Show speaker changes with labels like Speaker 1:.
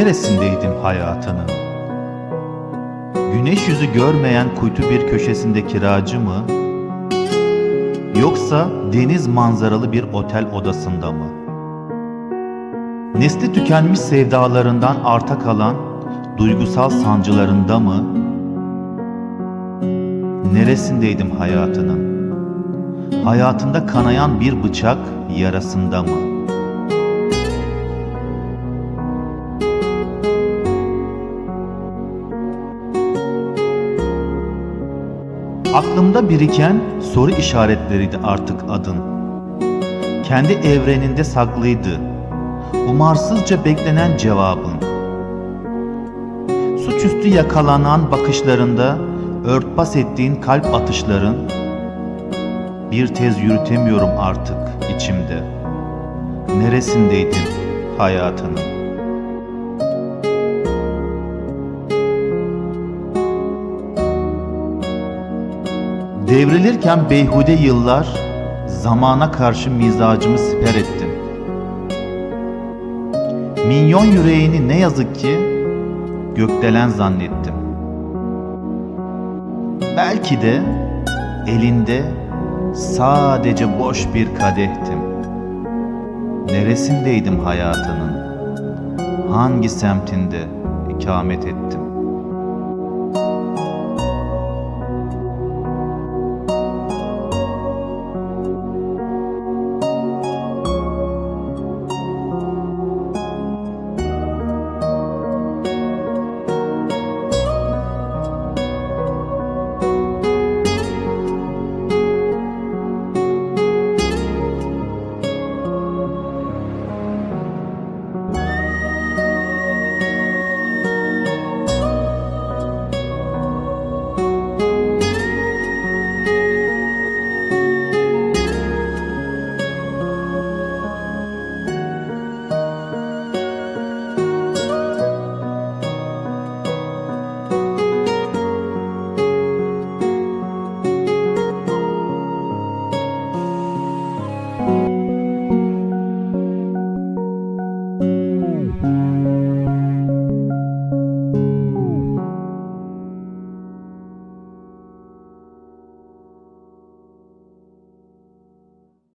Speaker 1: Neresindeydim hayatının? Güneş yüzü görmeyen kuytu bir köşesinde kiracı mı? Yoksa deniz manzaralı bir otel odasında mı? Nesli tükenmiş sevdalarından arta kalan duygusal sancılarında mı? Neresindeydim hayatının? Hayatında kanayan bir bıçak yarasında mı? Aklımda biriken soru işaretleriydi artık adın. Kendi evreninde saklıydı. Umarsızca beklenen cevabın. Suçüstü yakalanan bakışlarında örtbas ettiğin kalp atışların bir tez yürütemiyorum artık içimde. Neresindeydin hayatının? Devrilirken beyhude yıllar zamana karşı mizacımı siper ettim. Minyon yüreğini ne yazık ki gökdelen zannettim. Belki de elinde sadece boş bir kadehtim. Neresindeydim hayatının? Hangi semtinde ikamet ettim?